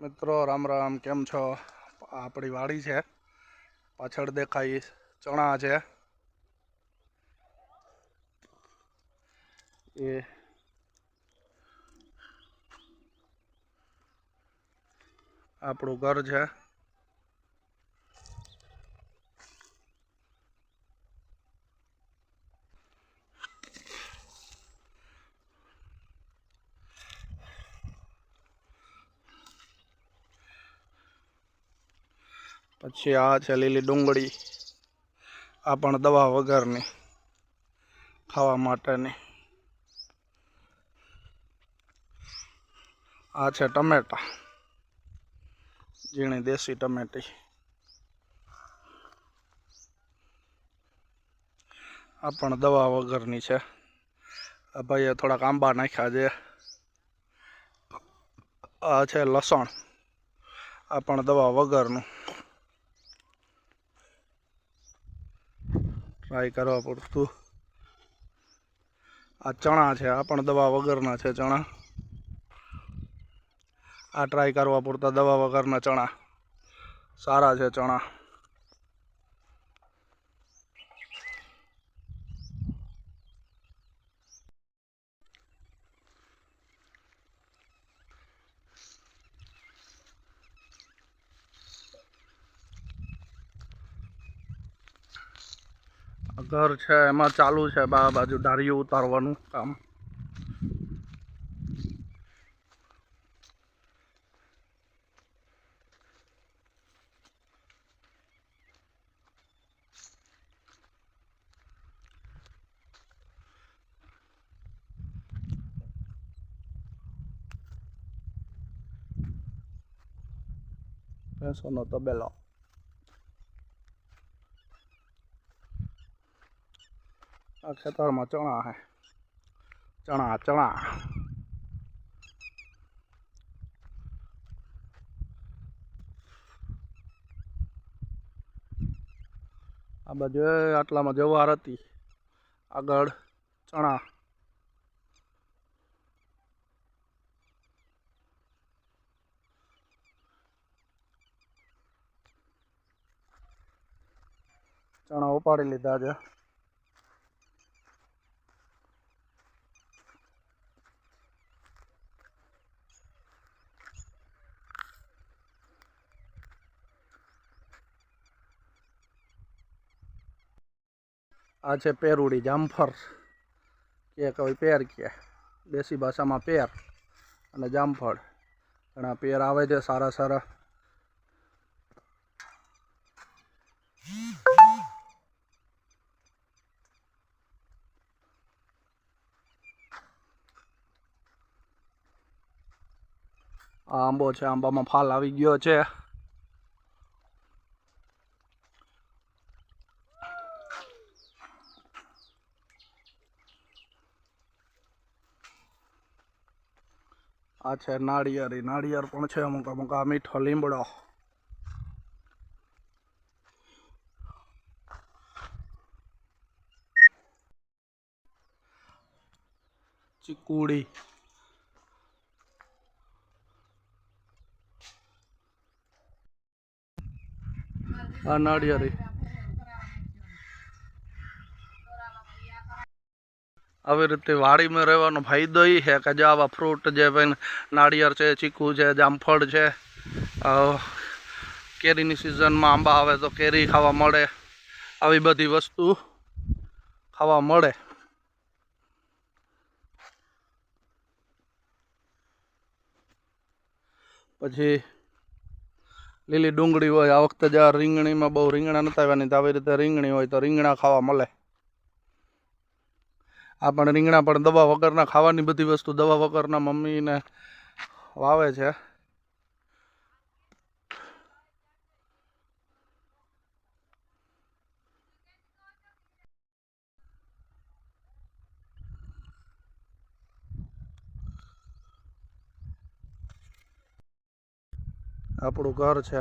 મિત્રો, રામ રામ, કેમ છો? આપણી વાડી છે. પાછળ દેખાય ચણા છે. એ આપણું ઘર છે. પછી આ છે લીલી ડુંગળી, આ પણ દવા વગરની ખાવા માટેની. આ છે ટમેટા, ઝીણી દેશી ટમેટી. આ પણ દવા વગરની છે. આ ભાઈએ થોડાક આંબા નાખ્યા છે. આ છે લસણ, આ પણ દવા વગરનું. ટ્રાય કરવા પૂરતું આ ચણા છે, આ પણ દવા વગરના છે ચણા. આ ટ્રાય કરવા પૂરતા દવા વગરના ચણા. સારા છે ચણા. ઘર છે એમાં ચાલુ છે બા બાજુ ડાળીઓ ઉતારવાનું કામ. ભેંસોનો તબેલો. આ ખેતરમાં ચણા હે. ચણા ચણા. આ બાજુ આટલામાં જવાર હતી. આગળ ચણા. ચણા ઉપાડી લીધા છે. આ છે પેરુડી જામફર કે કોઈ પેર કે. દેશી ભાષામાં પેર અને જામફળ. ઘણા પેર આવે છે, સારા સારા. આ આંબો છે, આંબામાં ફાલ આવી ગયો છે. આ છે નાળિયેર. નાળિયેર પણ છે અમુક અમુક. આ મીઠો લીમડો. ચીકુડી. આ નાળિયેરી. આવી રીતે વાડીમાં રહેવાનો ફાયદો એ છે કે જો આવા ફ્રૂટ જે નાળિયેર છે, ચીકુ છે, જામફળ છે કેરીની સિઝનમાં આંબા આવે તો કેરી ખાવા મળે, આવી બધી વસ્તુ ખાવા મળે. પછી લીલી ડુંગળી હોય, આ વખતે જ્યાં રીંગણીમાં બહુ રીંગણા નતા આવ્યા, નહીં તો આવી રીતે રીંગણી હોય તો રીંગણા ખાવા મળે. આ પણ રીંગણા પણ દવા વગરના ખાવાની બધી વસ્તુ દવા વગરના મમ્મીને વાવે છે. આપણું ઘર છે.